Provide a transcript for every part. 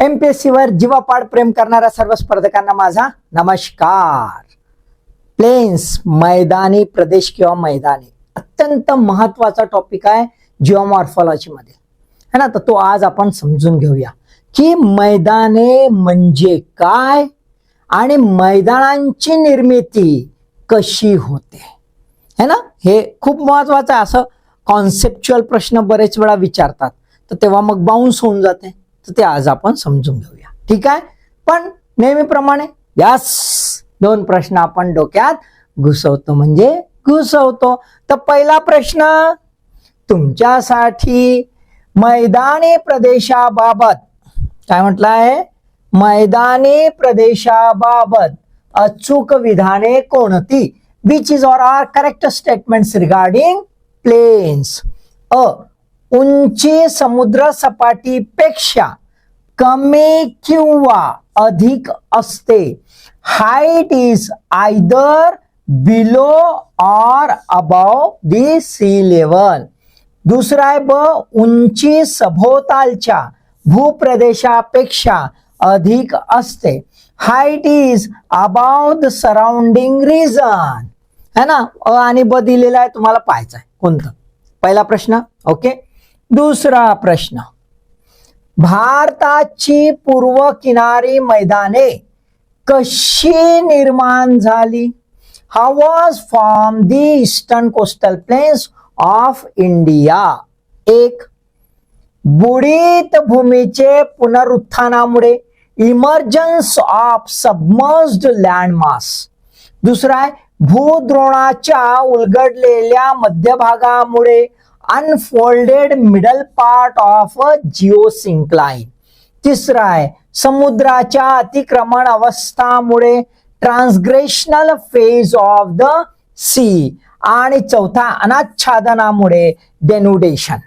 MPSC वर जीवापाड प्रेम करणाऱ्या सर्व स्पर्धकांना माझा नमस्कार. प्लेन्स मैदानी प्रदेश किंवा मैदानी अत्यंत महत्त्वाचा टॉपिक आहे जिओमॉर्फॉलॉजी मध्ये. है ना? तर तो आज आपण समजून घेऊया की मैदाने म्हणजे काय आणि मैदानांची निर्मिती कशी होते. है ना? हे खूप महत्वाचं आहे. असं कॉन्सेप्च्युअल प्रश्न बरेच वेळा विचारतात. तर तेव्हा मग बाउन्स होऊन जाते. तर ते आज आपण समजून घेऊया. ठीक आहे? पण नेहमीप्रमाणे यास दोन प्रश्न आपण डोक्यात घुसवतो. म्हणजे घुसवतो. तर पहिला प्रश्न तुमच्यासाठी मैदानी प्रदेशाबाबत. काय म्हटलं आहे मैदानी प्रदेशाबाबत अचूक विधाने कोणती? Which is or are correct statements regarding plains अ उंची समुद्र सपाटीपेक्षा कमी किंवा अधिक असते. Height is either below or above the sea level दुसरा आहे ब उंची सभोवतालच्या भूप्रदेशापेक्षा अधिक असते. Height is above the surrounding region है ना? अ आणि ब दिलेला आहे तुम्हाला पाहायचं आहे. कोणतं? पहिला प्रश्न ओके? दुसरा प्रश्न. भारताची पूर्व किनारी मैदाने कशी निर्माण झाली? हा was formed the eastern coastal plains of India एक बुडीत भूमीचे पुनरुत्थानामुळे इमर्जन्स ऑफ सबमर्स्ड लँडमास दुसरा आहे भूद्रोणाच्या उलगडलेल्या मध्यभागामुळे unfolded middle part of a geosyncline तिसरा आहे समुद्राच्या अतिक्रमण अवस्थामुळे transgressional phase of the sea आणि चौथा अनाच्छादनामुळे डेनुडेशन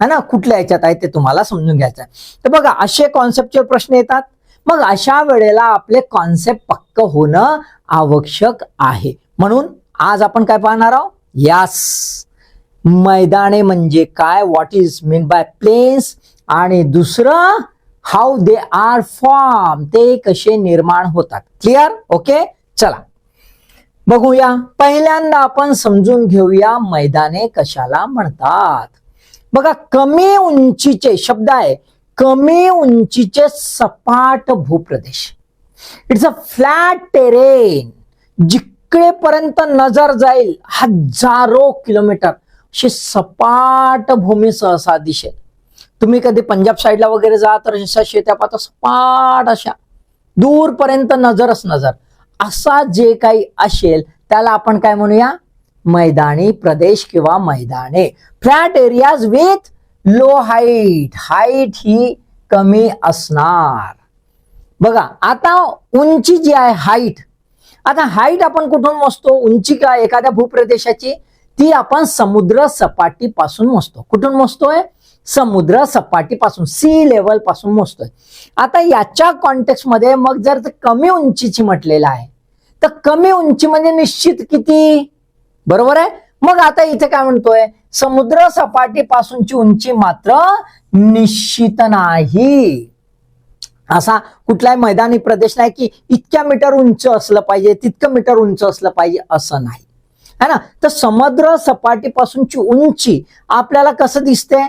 है ना? कुठल्या याच्यात आहे ते तुम्हाला समजून घ्यायचं आहे. तर बघा असे कॉन्सेप्टचे प्रश्न येतात. मग अशा वेळेला आपले कॉन्सेप्ट पक्क होणं आवश्यक आहे. म्हणून आज आपण काय पाहणार आहोत? यास मैदाने म्हणजे काय? What is mean by plains आणि दुसरं हाऊ दे आर फॉर्म ते कसे निर्माण होतात. क्लिअर ओके चला. बघूया. पहिल्यांदा आपण समजून घेऊया मैदाने कशाला म्हणतात. बघा कमी उंचीचे शब्द आहे. कमी उंचीचे सपाट भूप्रदेश. इट्स अ फ्लॅट टेरेन जिकडेपर्यंत नजर जाईल हजारो किलोमीटर. अशी सपाट भूमी सहसा दिसेल तुम्ही कधी पंजाब साईडला वगैरे जा तर अशा शेत्या पाहता सपाट अशा. दूरपर्यंत नजरच नजर. असा जे काही असेल त्याला आपण काय म्हणूया? मैदानी प्रदेश किंवा मैदाने. Flat areas with low height height ही कमी असणार. बघा आता उंची जी आहे हाईट आता हाईट आपण कुठून मोजतो? उंची काय एखाद्या भूप्रदेशाची ती आपण समुद्र सपाटीपासून मोजतो. कुठून मोजतोय? समुद्र सपाटीपासून सी लेवलपासून मोजतोय. आता याच्या कॉन्टेक्स्टमध्ये मग जर कमी उंचीची म्हटलेलं आहे तर कमी उंची म्हणजे निश्चित किती? बरोबर आहे? मग आता इथे काय म्हणतोय? समुद्र सपाटीपासूनची उंची मात्र निश्चित नाही. असा कुठलाही मैदानी प्रदेश नाही की इतक्या मीटर उंच असलं पाहिजे तितकं मीटर उंच असलं पाहिजे असं नाही. है ना? तर समुद्र सपाटीपासूनची उंची आपल्याला कसं दिसते?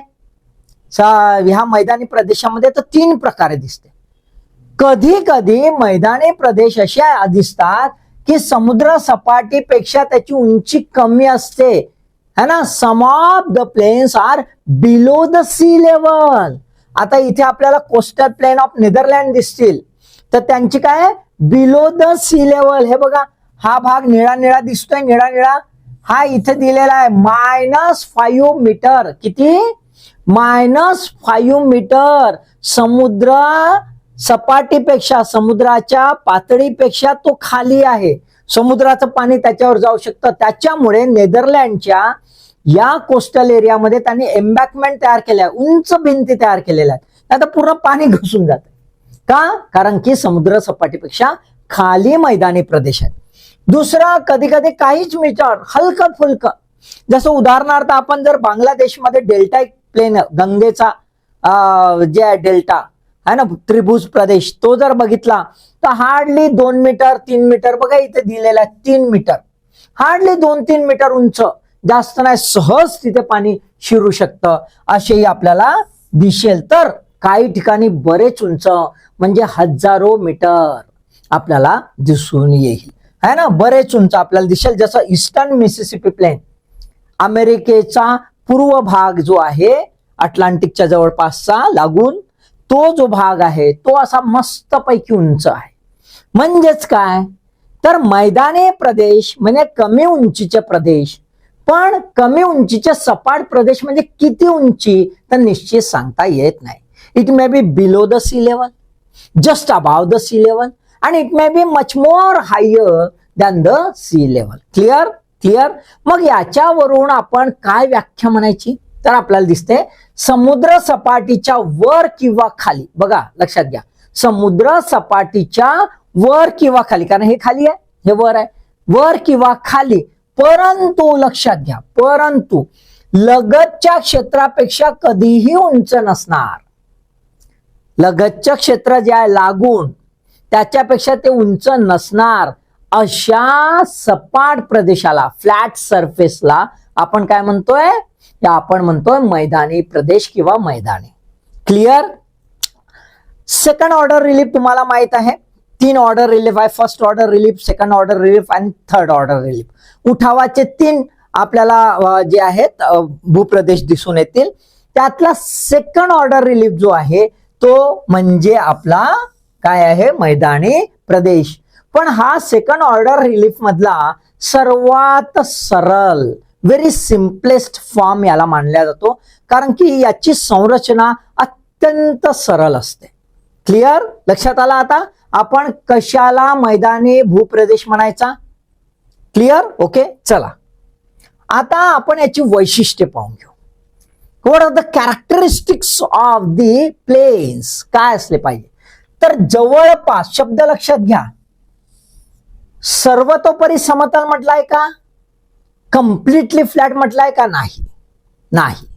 ह्या मैदानी प्रदेशामध्ये तर तीन प्रकारे दिसते. कधी कधी मैदानी प्रदेश असे दिसतात की समुद्र सपाटीपेक्षा त्याची उंची कमी असते. है ना? Some of the plains are below the sea level आता इथे आपल्याला कोस्टल प्लेन ऑफ नेदरलँड दिसतील. तर त्यांची काय? बिलो द सी लेवल हे बघा. हा भाग निळा निळा दिसतोय निळा निळा हा इथे दिलेला आहे मायनस फाईव्ह मीटर किती? मायनस फाईव्ह मीटर समुद्र सपाटीपेक्षा समुद्राच्या पातळीपेक्षा तो खाली आहे. समुद्राचं पाणी त्याच्यावर जाऊ शकतं. त्याच्यामुळे नेदरलँडच्या या कोस्टल एरियामध्ये त्यांनी एम्बॅकमेंट तयार केल्या उंच भिंती तयार केलेल्या आहेत. आता पूर्ण पाणी घुसून जात. का? कारण की समुद्र सपाटीपेक्षा खाली मैदानी प्रदेश आहे दुसरा कधी कधी काहीच मीटर हलकं फुलकं. जसं उदाहरणार्थ आपण जर बांगलादेशमध्ये डेल्टा एक प्लेन गंगेचा जे आहे डेल्टा है ना त्रिभुज प्रदेश तो जर बघितला तर हार्डली दोन मीटर तीन मीटर बघा इथे दिलेला आहे तीन मीटर हार्डली दोन तीन मीटर उंच. जास्त नाही सहज तिथे पाणी शिरू शकतं असेही आपल्याला दिसेल. तर काही ठिकाणी बरेच उंच म्हणजे हजारो मीटर आपल्याला दिसून येईल. आहे ना? बरेच उंच आपल्याला दिसेल जसं ईस्टर्न मिसिसिपी प्लेन अमेरिकेचा पूर्व भाग जो आहे अटलांटिकच्या जवळपासचा लागून तो जो भाग आहे तो असा मस्तपैकी उंच आहे. म्हणजेच काय? तर मैदानी प्रदेश म्हणजे कमी उंचीचे प्रदेश पण कमी उंचीचे सपाट प्रदेश म्हणजे किती उंची? तर निश्चित सांगता येत नाही. It may be below the sea level just above the sea level आणि it may be much more higher than the sea level clear clear मग याच्यावरून आपण काय व्याख्या म्हणायची? तर आपल्याला दिसते समुद्र सपाटीच्या वर किंवा खाली. बघा लक्षात घ्या. समुद्र सपाटीच्या वर किंवा खाली. कारण हे खाली आहे हे वर आहे. वर किंवा खाली. परंतु लक्षात घ्या परंतु लगतच्या क्षेत्रापेक्षा कधीही उंच नसणार. लगतचं क्षेत्र जे आहे लागून त्याच्यापेक्षा ते उंच नसणार. अशा सपाट प्रदेशाला फ्लॅट सरफेसला आपण काय म्हणतोय? आपण म्हणतोय मैदानी प्रदेश किंवा मैदानी. क्लिअर सेकंड ऑर्डर रिलीफ तुम्हाला माहीत आहे. तीन ऑर्डर रिलीफ आहे. First order relief second order relief आणि थर्ड ऑर्डर रिलीफ उठावाचे तीन आपल्याला जे आहेत भूप्रदेश दिसून येतील. त्यातला सेकंड ऑर्डर रिलीफ जो आहे तो म्हणजे आपला काय आहे? मैदानी प्रदेश. पण हा सेकंड ऑर्डर रिलीफ मधला सर्वात सरळ व्हेरी सिम्पलेस्ट फॉर्म याला मानला जातो. कारण की याची संरचना अत्यंत सरळ असते. क्लिअर लक्षात आला आता? आपण कशाला मैदानी भूप्रदेश म्हणायचा? क्लिअर ओके चला. आता आपण याची वैशिष्ट्ये पाहून घेऊ. What are the characteristics of the plains काय असले पाहिजे? तर जवळपास शब्द लक्षात घ्या. सर्वतोपरी समतल म्हटलाय का? कम्प्लिटली फ्लॅट म्हटलाय का? नाही. नाही.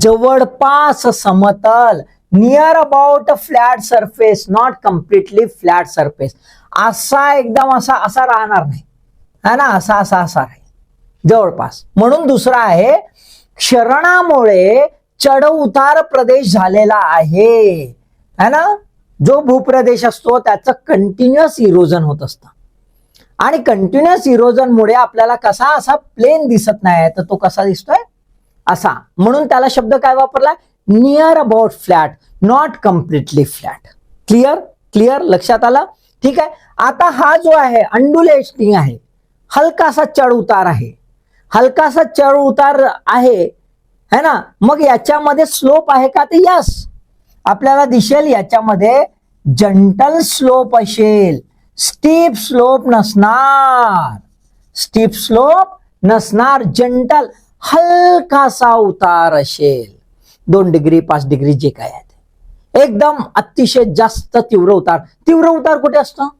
जवळपास समतल. Near about a flat surface not completely flat surface असा एकदम असा असा राहणार नाही. है ना? असा असा असा राहील. जवळपास. म्हणून दुसरा आहे क्षरणामुळे चढ उतार प्रदेश झालेला आहे. है ना? जो भूप्रदेश असतो त्याचं कंटिन्युअस इरोजन होत असतं. आणि कंटिन्युअस इरोजनमुळे आपल्याला कसा असा प्लेन दिसत नाही तर तो कसा दिसतोय? असा. म्हणून त्याला शब्द काय वापरला? Near about flat not completely flat clear clear लक्षात आलं? ठीक आहे. आता हा जो आहे अंडुलेटिंग आहे. हलकासा चढ उतार आहे. हलकासा चढ उतार आहे है ना? मग याच्यामध्ये स्लोप आहे का? ते यस आपल्याला दिसेल याच्यामध्ये जंटल स्लोप असेल. स्टीप स्लोप नसणार. स्टीप स्लोप नसणार जंटल हलकासा उतार असेल. दोन डिग्री पाच डिग्री जे काय आहे ते. एकदम अतिशय जास्त तीव्र उतार. तीव्र उतार कुठे असतो?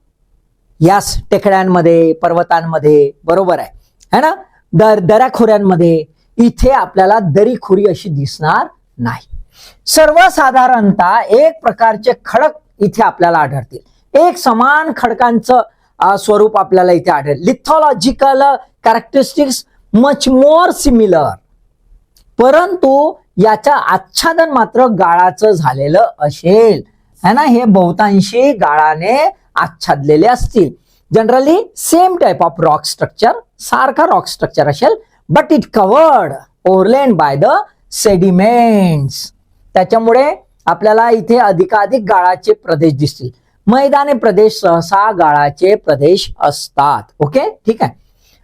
यास टेकड्यांमध्ये पर्वतांमध्ये बरोबर आहे. है ना? दर दऱ्याखोऱ्यांमध्ये. इथे आपल्याला दरीखोरी अशी दिसणार नाही. सर्वसाधारणतः एक प्रकारचे खडक इथे आपल्याला आढळतील. एक समान खडकांचं स्वरूप आपल्याला इथे आढळेल. Lithological characteristics much more similar परंतु याचं आच्छादन मात्र गाळाचं झालेलं असेल. है ना? हे बहुतांशी गाळाने आच्छादलेले असतील. Generally same type of rock structure सारखा रॉक स्ट्रक्चर असेल but it covered overlain by the sediments त्याच्यामुळे आपल्याला इथे अधिकाधिक गाळाचे प्रदेश दिसतील. मैदानी प्रदेश सहसा गाळाचे प्रदेश असतात. ओके? ठीक आहे.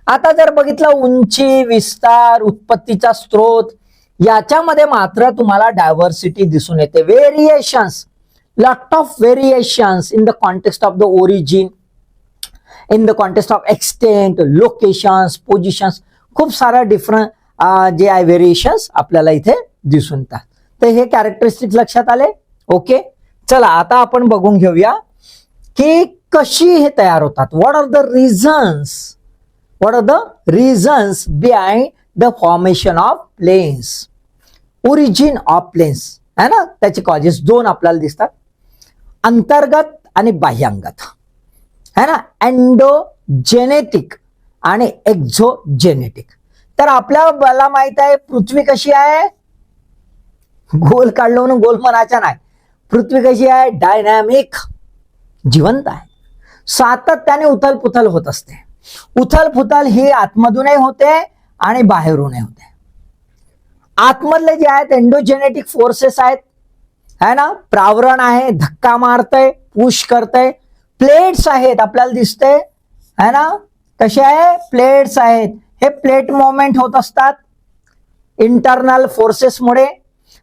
आता जर बघितलं उंची विस्तार उत्पत्तीचा स्रोत याच्यामध्ये मात्र तुम्हाला डायव्हर्सिटी दिसून येते. Variations lot of variations in the context of the origin in the context of extent locations positions खूप साऱ्या डिफरंट जे आहे व्हेरिएशन्स आपल्याला इथे दिसून येतात. तर हे कॅरेक्टरिस्टिक लक्षात आले. ओके चला आता आपण बघून घेऊया की कशी हे तयार होतात. What are the reasons what are the reasons behind the formation of plains origin of plains है ना? त्याचे कॉजेस दोन आपल्याला दिसतात. अंतर्गत आणि बाह्यांगत. है ना? अँडोजेनेटिक आणि एक्झोजेनेटिक तर आपल्याला माहीत आहे पृथ्वी कशी आहे? गोल काढलो म्हणून गोल म्हणायचा नाही. पृथ्वी कशी आहे? डायनॅमिक जिवंत आहे. सातत्याने उथल पुथल होत असते. उथल पुथल ही आतमधूनही होते आणि बाहेरूनही होते. आतमधले जे आहेत एंडोजेनेटिक फोर्सेस आहेत. है ना? प्रावरण आहे धक्का मारतय पुश करतय. प्लेट्स आहेत आपल्याला दिसते है ना? कसे आहे? प्लेट्स आहेत. हे प्लेट मोमेंट होत असतात. इंटरनल फोर्सेसमुळे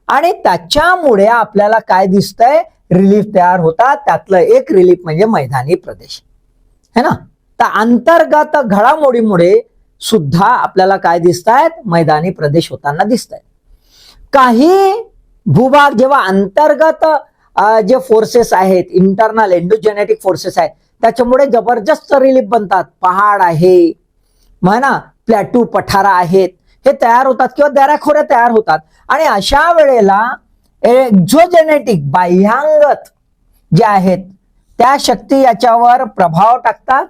आणि त्याच्यामुळे आपल्याला काय दिसतंय? रिलीफ तयार होतात. त्यातलं एक रिलीफ म्हणजे मैदानी प्रदेश. है ना? तर अंतर्गत घडामोडीमुळे सुद्धा आपल्याला काय दिसत आहेत मैदानी प्रदेश होताना दिसत आहेत काही भूभाग जेव्हा अंतर्गत जे फोर्सेस आहेत इंटरनल एंडोजेनेटिक फोर्सेस आहेत त्याच्यामुळे जबरदस्त रिलीफ बनतात. पहाड आहे. म्हणा प्लॅटू पठारा आहेत. हे तयार होतात किंवा दऱ्याखोऱ्या तयार होतात. आणि अशा वेळेला एक्झोजेनेटिक बाह्यांगत जे आहेत त्या शक्ती याच्यावर प्रभाव टाकतात.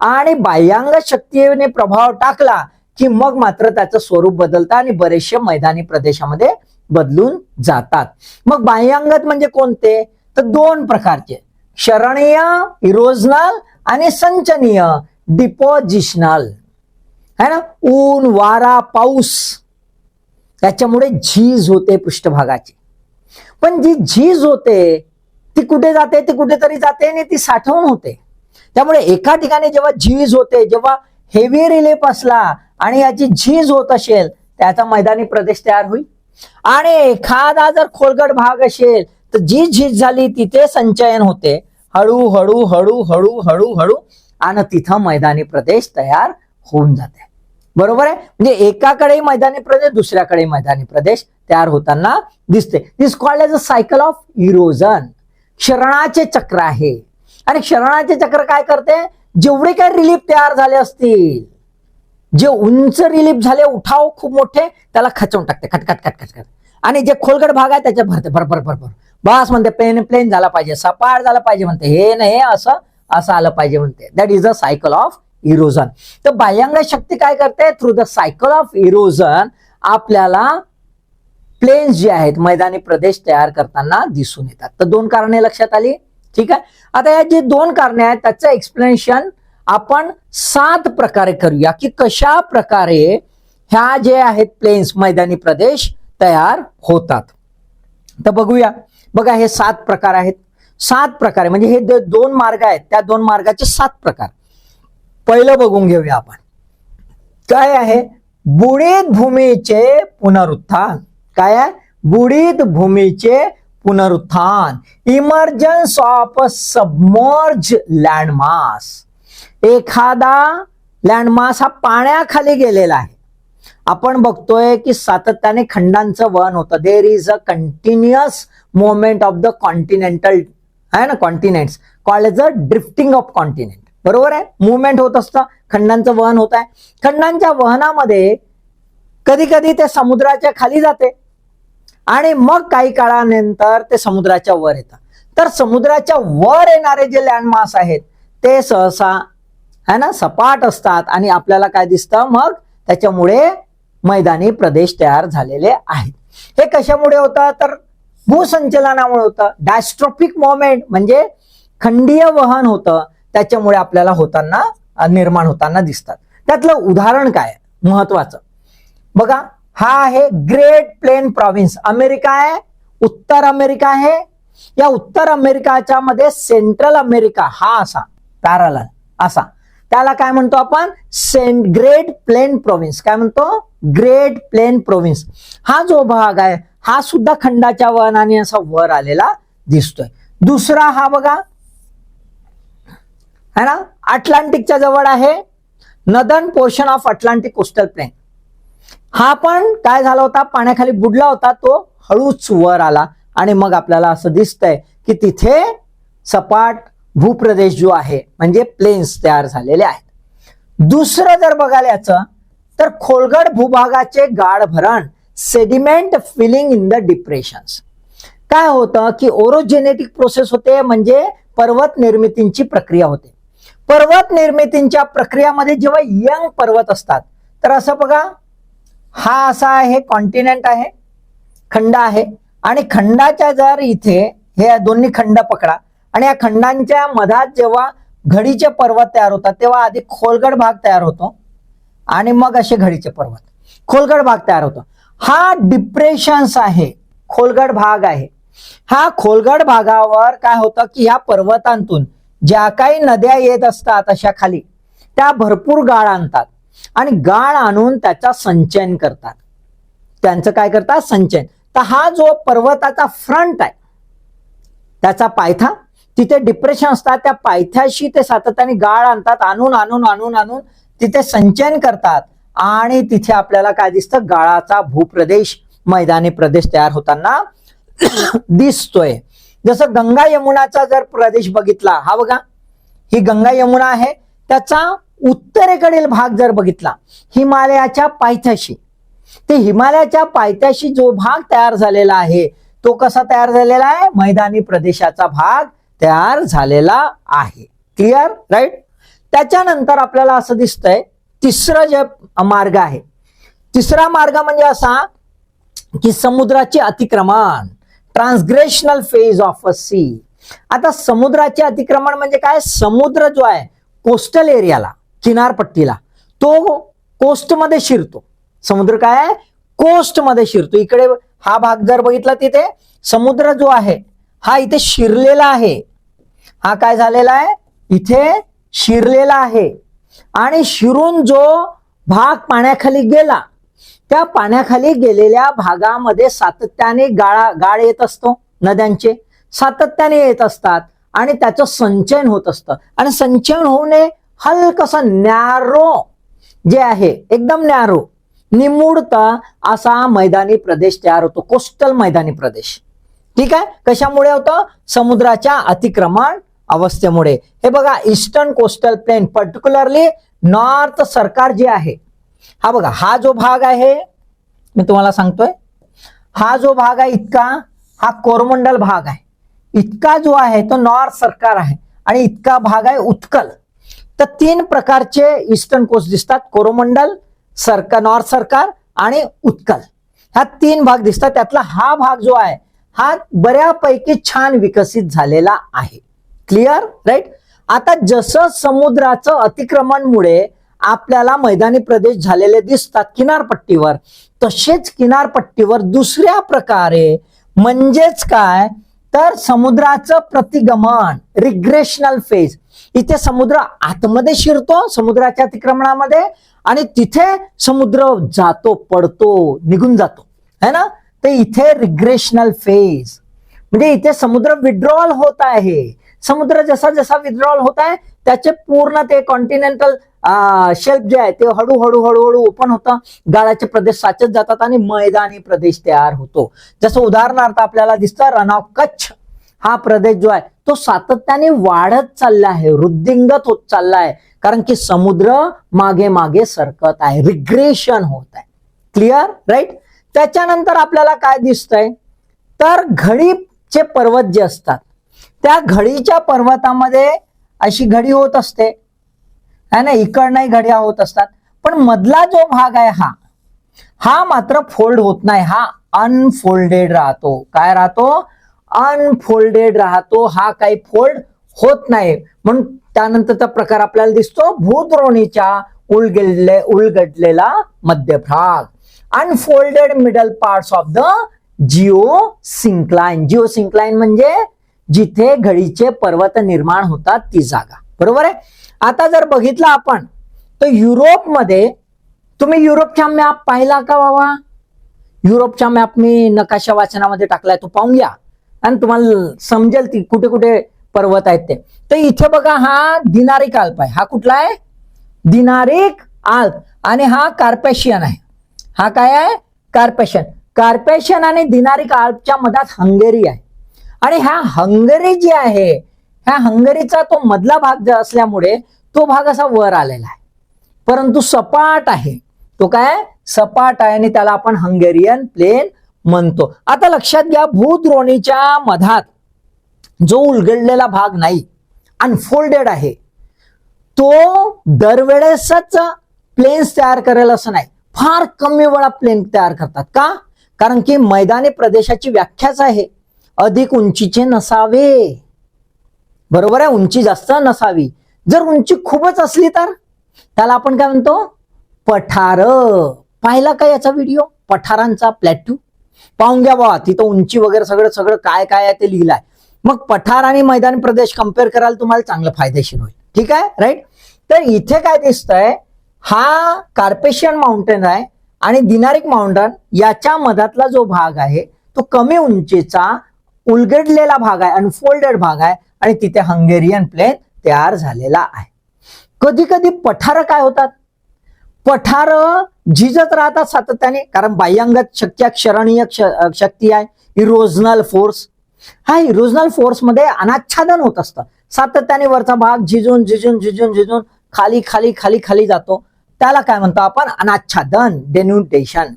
आणि बाह्यांगत शक्तीने प्रभाव टाकला की मग मात्र त्याचं स्वरूप बदलतं आणि बरेचसे मैदानी प्रदेशामध्ये बदलून जातात. मग बाह्यांगत म्हणजे कोणते? तर दोन प्रकारचे. क्षरणीय इरोजनल आणि संचनीय डिपॉजिशनल है ना? ऊन वारा पाऊस त्याच्यामुळे झीज होते पृष्ठभागाची. पण जी झीज होते ती कुठे जाते ती कुठेतरी जाते आणि ती साठवण होते. त्यामुळे एका ठिकाणी जेव्हा झीज होते जेव्हा हेवी रिलेप असला आणि याची झीज होत असेल त्याचा मैदानी प्रदेश तयार होईल. आणि एखादा जर खोलगट भाग असेल तर जी झीज झाली तिथे संचयन होते. हळू हळू हळू हळू हळू हळू आणि तिथं मैदानी प्रदेश तयार होऊन जाते. बरोबर आहे? म्हणजे एकाकडे मैदानी प्रदेश दुसऱ्याकडे मैदानी प्रदेश तयार होताना दिसते this called as a cycle of erosion क्षरणाचे चक्र आहे. आणि क्षरणाचे चक्र काय करते? जेवढे काय रिलीफ तयार झाले असतील जे उंच रिलीफ झाले उठाव खूप मोठे त्याला खचवून टाकते. खटखट खटखट खट आणि जे खोलगड भाग आहे त्याच्यात भरते. भरभर भरभर बस म्हणते प्लेन प्लेन झाला पाहिजे. सपाट झाला पाहिजे म्हणते. हे नाही असं असं आलं पाहिजे म्हणते. That is a cycle of erosion तर बाह्यांग शक्ती काय करते? Through the cycle of erosion आपल्याला प्लेन्स जे आहेत मैदानी प्रदेश तयार करताना दिसून येतात. तर दोन कारणे लक्षात आली. ठीक आहे? आता या जी दोन कारणे आहेत त्याचं एक्सप्लेनेशन आपण सात प्रकारे करूया की कशा प्रकारे ह्या जे आहेत प्लेन्स मैदानी प्रदेश तयार होतात. तर बघूया. बघा हे सात प्रकार आहेत. सात प्रकारे म्हणजे हे जे दोन मार्ग आहेत त्या दोन मार्गाचे सात प्रकार. पहिलं बघून घेऊया आपण. काय आहे? बुडीत भूमीचे पुनरुत्थान. काय आहे? बुडीत भूमीचे पुनरुत्थान. इमर्जन्स ऑफ सबमर्ज लँडमास एखादा लँडमास हा पाण्याखाली गेलेला आहे. आपण बघतोय की सातत्याने खंडांचं वहन होतं. There is a continuous movement of the continental आहे ना continents call as a drifting of continent बरोबर आहे? मुवमेंट होत असतं. खंडांचं वहन होत आहे. खंडांच्या वहनामध्ये कधी कधी ते समुद्राच्या खाली जाते. आणि मग काही काळानंतर ते समुद्राच्या वर येतं. तर समुद्राच्या वर येणारे जे लँडमास आहेत ते सहसा है ना सपाट असतात. आणि आपल्याला काय दिसतं? मग त्याच्यामुळे मैदानी प्रदेश तयार झालेले आहेत. हे कशामुळे होतं? तर भूसंचलनामुळे होतं. डायस्ट्रॉफिक मोमेंट म्हणजे खंडीय वहन होतं. त्याच्यामुळे आपल्याला होताना निर्माण होताना दिसतात. त्यातलं उदाहरण काय महत्वाचं. बघा हा आहे ग्रेट प्लेन प्रॉव्हिन्स अमेरिका आहे उत्तर अमेरिका आहे. या उत्तर अमेरिकाच्या मध्ये सेंट्रल अमेरिका हा असा पॅराल असा. त्याला काय म्हणतो आपण? सेंट ग्रेट प्लेन प्रोव्हिन्स काय म्हणतो? ग्रेट प्लेन प्रोव्हिन्स हा जो भाग आहे हा सुद्धा खंडाच्या वनाने असा वर आलेला दिसतोय. दुसरा हा बघा है ना? अटलांटिकच्या जवळ आहे. Northern portion of Atlantic coastal plain हा पण काय झाला होता? पाण्याखाली बुडला होता. तो हळूच वर आला. आणि मग आपल्याला असं दिसतंय की तिथे सपाट भूप्रदेश जो आहे म्हणजे प्लेन्स तयार झालेले आहेत. दुसरं जर बघायला याचं तर खोलगड भूभागाचे गाढभरण sediment filling in the depressions काय होतं की ओरोजेनेटिक प्रोसेस होते म्हणजे पर्वत निर्मितींची प्रक्रिया होते. पर्वत निर्मितींच्या प्रक्रियामध्ये जेव्हा यंग पर्वत असतात तर असं बघा हा असा आहे कॉन्टिनेंट आहे खंड आहे. आणि खंडाच्या जर इथे हे दोन्ही खंड पकडा. आणि या खंडांच्या मधात जेव्हा घडीचे पर्वत तयार होतात तेव्हा आधी खोलगड भाग तयार होतो. आणि मग असे घडीचे पर्वत. खोलगड भाग तयार होतो. हा डिप्रेशन्स आहे. खोलगड भाग आहे. हा खोलगड भागावर काय होतं की ह्या पर्वतांतून ज्या काही नद्या येत असतात अशा खाली त्या भरपूर गाळ आणतात आणि गाळ आणून त्याचा संचयन करतात. त्यांचं काय करतात? संचयन. तर हा जो पर्वताचा फ्रंट आहे त्याचा पायथा तिथे डिप्रेशन असतात त्या पायथ्याशी ते सातत्याने गाळ आणतात आणून आणून आणून आणून तिथे संचयन करतात आणि तिथे आपल्याला काय दिसतं? गाळाचा भूप्रदेश मैदानी प्रदेश तयार होताना दिसतोय. जसं गंगा यमुनाचा जर प्रदेश बघितला हा बघा ही गंगा यमुना आहे त्याचा उत्तरेकडील भाग जर बघितला हिमालयाच्या पायथ्याशी ते हिमालयाच्या पायथ्याशी जो भाग तयार झालेला आहे तो कसा तयार झालेला आहे? मैदानी प्रदेशाचा भाग तयार झालेला आहे. क्लिअर राईट त्याच्यानंतर आपल्याला असं दिसतंय तिसरं जे मार्ग आहे तिसरा मार्ग म्हणजे असा की समुद्राचे अतिक्रमण. Transgressional phase of a sea. आता समुद्राचे अतिक्रमण म्हणजे काय? समुद्र जो आहे कोस्टल एरियाला किनारपट्टीला तो कोस्टमध्ये शिरतो. समुद्र काय आहे? कोस्टमध्ये शिरतो. इकडे हा भाग जर बघितला तिथे समुद्र जो आहे हा इथे शिरलेला आहे. हा काय झालेला आहे? इथे शिरलेला आहे. आणि शिरून जो भाग पाण्याखाली गेला त्या पाण्याखाली गेलेल्या भागामध्ये सातत्याने गाळा गाळ येत असतो नद्यांचे. सातत्याने येत असतात आणि त्याचं संचयन होत असतं. आणि संचयन होऊ नये हलकसं नॅरो जे आहे एकदम नॅरो निमुडता असा मैदानी प्रदेश तयार होतो कोस्टल मैदानी प्रदेश. ठीक आहे? कशामुळे होतं? समुद्राच्या अतिक्रमण अवस्थेमुळे. हे बघा eastern coastal plain particularly north Circars जे आहे हा बघा हा जो भाग आहे मी तुम्हाला सांगतोय हा जो भाग आहे इतका हा कोरमंडल भाग आहे. इतका जो आहे तो नॉर्थ सरकार आहे आणि इतका भाग आहे उत्कल. तर तीन प्रकारचे ईस्टर्न कोस्ट दिसतात कोरोमंडल सरकार नॉर्थ सरकार आणि उत्कल. ह्या तीन भाग दिसतात त्यातला हा भाग जो आहे हा बऱ्यापैकी छान विकसित झालेला आहे. क्लिअर राईट आता जसं समुद्राचं अतिक्रमणमुळे आपल्याला मैदानी प्रदेश झालेले दिसतात किनारपट्टीवर. तसेच किनारपट्टीवर दुसऱ्या प्रकारे म्हणजेच काय? तर समुद्राचं प्रतिगमन रिग्रेशनल फेज इथे समुद्र आतमध्ये शिरतो समुद्राच्या अतिक्रमणामध्ये आणि तिथे समुद्र जातो पडतो निघून जातो. है ना? तर इथे रिग्रेशनल फेज म्हणजे इथे समुद्र विड्रॉल होत आहे. समुद्र जसा जसा विड्रॉल होत आहे त्याचे पूर्ण ते कॉन्टिनेंटल शेल्फ जे आहे ते हळूहळू हळूहळू ओपन होतं. गाळाचे प्रदेश साचत जातात आणि मैदानी प्रदेश तयार होतो. जसं उदाहरणार्थ आपल्याला दिसतं रन ऑफ कच्छ हा प्रदेश जो आहे तो सातत्याने वाढत चालला आहे वृद्धिंगत होत चालला आहे. कारण की समुद्र मागे मागे सरकत आहे रिग्रेशन होत आहे. क्लिअर राईट त्याच्यानंतर आपल्याला काय दिसतंय? तर घडीचे पर्वत जे असतात त्या घडीच्या पर्वतामध्ये अशी घडी होत असते. है ना इकडनंही घड्या होत असतात. पण मधला जो भाग आहे हा हा मात्र फोल्ड होत नाही. हा अनफोल्डेड राहतो. काय राहतो? अनफोल्डेड राहतो. हा काही फोल्ड होत नाही. म्हणून त्यानंतरचा प्रकार आपल्याला दिसतो भूद्रोणीच्या उलगडले उलगडलेला मध्यभाग. Unfolded middle parts of the geosyncline geosyncline म्हणजे जिथे घडीचे पर्वत निर्माण होतात ती जागा. बरोबर आहे? आता जर बघितलं आपण तर युरोपमध्ये तुम्ही युरोपचा मॅप पाहिला का बाबा? युरोपचा मॅप मी नकाशा वाचनामध्ये टाकलाय तो पाहून घ्या. आणि तुम्हाला समजेल ती कुठे कुठे पर्वत आहेत ते. तर इथे बघा हा दिनारिक आल्प आहे. हा कुठला आहे? दिनारिक आल्प आणि हा कार्पेशियन आहे. हा काय आहे? कार्पेशियन. कार्पेशियन आणि दिनारिक आल्पच्या मधात हंगेरी आहे. आणि ह्या हंगेरी जी आहे ह्या हंगरीचा तो मधला भाग जो असल्यामुळे तो भाग असा वर आलेला आहे. परंतु सपाट आहे. तो काय? सपाट आहे आणि त्याला आपण हंगेरियन प्लेन म्हणतो. आता लक्षात घ्या भूद्रोणीच्या मधात जो उलगडलेला भाग नाही अनफोल्डेड आहे तो दरवेळेसच प्लेन्स तयार करेल असं नाही. फार कमी वेळा प्लेन तयार करतात. का? कारण की मैदानी प्रदेशाची व्याख्याच आहे. अधिक उंचीचे नसावे. बरोबर आहे? उंची जास्त नसावी. जर उंची खूपच असली तर? त्याला आपण काय म्हणतो? पठार. पाहिला का याचा व्हिडिओ पठारांचा प्लॅट्यू पाहून घ्या बाबा तिथं उंची वगैरे सगळं सगळं काय काय आहे ते लिहिलंय. मग पठार आणि मैदानी प्रदेश कंपेअर करायला तुम्हाला चांगलं फायदेशीर होईल. ठीक आहे? राईट तर इथे काय दिसतंय? हा कार्पेशियन माउंटेन आहे आणि दिनारिक माउंटन याच्या मधातला जो भाग आहे तो कमी उंचीचा उलगडलेला भाग आहे अनफोल्डेड भाग आहे आणि तिथे हंगेरियन प्लेन तयार झालेला आहे. कधी कधी पठार काय होतात? पठार झिजत राहतात सातत्याने कारण बाह्यांगत शक्य क्षरणीय शक्ती आहे इरोजनल फोर्स हा इरोजनल फोर्समध्ये अनाच्छादन होत असतं. सातत्याने वरचा भाग झिजून झिजून झिजून झिजून खाली खाली खाली खाली जातो. त्याला काय म्हणतो आपण? अनाच्छादन डेन्युटेशन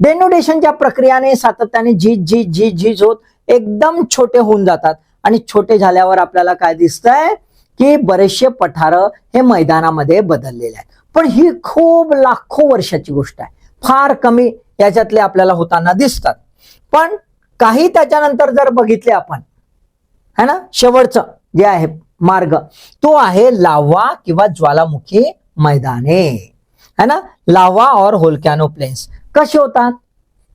डेन्युटेशनच्या प्रक्रियाने सातत्याने झीज झीज झीज झीज होत. एकदम छोटे होऊन जातात. आणि छोटे झाल्यावर आपल्याला काय दिसतंय? की बरेचसे पठार हे मैदानामध्ये बदललेले आहेत. पण ही खूप लाखो वर्षाची गोष्ट आहे. फार कमी याच्यातले आपल्याला होताना दिसतात. पण काही त्याच्यानंतर जर बघितले आपण है ना? शेवटचं जे आहे मार्ग तो आहे लावा किंवा ज्वालामुखी मैदाने. है ना? लावा और होलकॅनो प्लेन्स कसे होतात?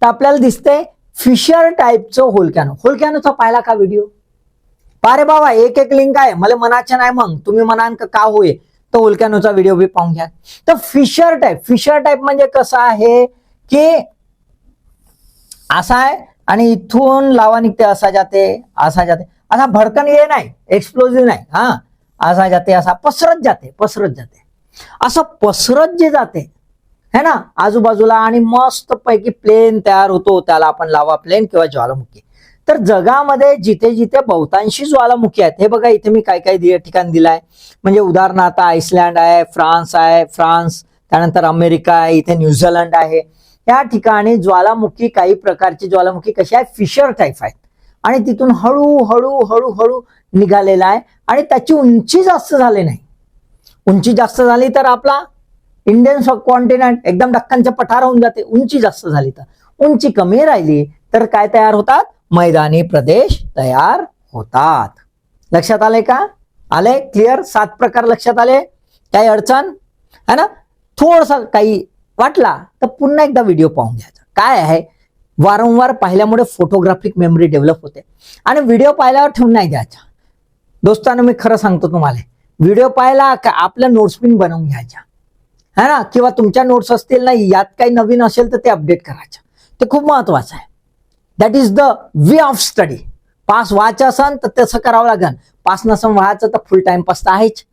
तर आपल्याला दिसतंय फिशर टाईपचं होलकॅनो होलकॅनोचा पाहिला का व्हिडिओ अरे बाबा एक एक लिंक आहे. मला मनाचे नाही मग. तुम्ही म्हणाल का होय? तो होलकॅनोचा व्हिडिओ बी पाहून घ्या. तर फिशर टाईप फिशर टाईप म्हणजे कसं आहे की असा आहे आणि इथून लावा निघते असा जाते असा जाते. असा भडकन ये नाही. एक्सप्लोजिव्ह नाही. हा. असा जाते असा पसरत जाते पसरत जाते. असं पसरत जे जाते है ना? आजूबाजूला आणि मस्त पैकी प्लेन तयार होतो. त्याला आपण लावा प्लेन किंवा ज्वालामुखी. तर जगामध्ये जिथे जिथे बहुतांशी ज्वालामुखी आहेत हे बघा इथे मी काय काय ठिकाण दिलाय. म्हणजे उदाहरणार्थ आइसलँड आहे फ्रान्स आहे फ्रान्स त्यानंतर अमेरिका आहे इथे न्यूझीलंड आहे. या ठिकाणी ज्वालामुखी काही प्रकारची ज्वालामुखी कशी आहे फिशर टाईप आहेत. आणि तिथून हळूहळू हळूहळू हळू हळू निघालेला आहे. आणि त्याची उंची जास्त झाली नाही. उंची जास्त झाली तर आपला इंडियन कॉन्टिनेंट एकदम डक्कांच्या पठार होऊन जाते. उंची जास्त झाली तर. उंची कमी राहिली तर काय तयार होतात? मैदानी प्रदेश तयार होतात. लक्षात आले का? आले क्लिअर सात प्रकार लक्षात आले? काही अडचण? है ना? थोडसा काही वाटला तर पुन्हा एकदा व्हिडिओ पाहून घ्यायचा. काय आहे? वारंवार पाहिल्यामुळे फोटोग्राफिक मेमरी डेव्हलप होते. आणि व्हिडिओ पाहिल्यावर ठेवून नाही द्यायचा. दोस्तांनो मी खरं सांगतो तुम्हाला. व्हिडिओ पाहिला का आपल्या नोट्स पिन बनवून घ्यायच्या. है ना? किंवा तुमच्या नोट्स असतील नाही यात काही नवीन असेल तर ते अपडेट करायचं. ते खूप महत्वाचं आहे. That is the way of study pass व्हायचं असन तर तसं करावं लागेल पास नसन व्हायचं तर फुल टाइम पास तर आहेच.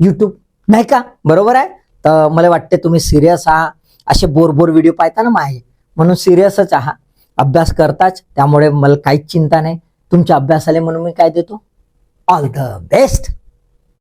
यूट्यूब नाही का? बरोबर आहे? तर मला वाटते तुम्ही सिरियस आहात. असे बोर बोर व्हिडिओ पाहता ना माझे म्हणून सिरियसच आहात. अभ्यास करताच. त्यामुळे मला काहीच चिंता नाही. तुमच्या अभ्यासाला म्हणून मी काय देतो? All the best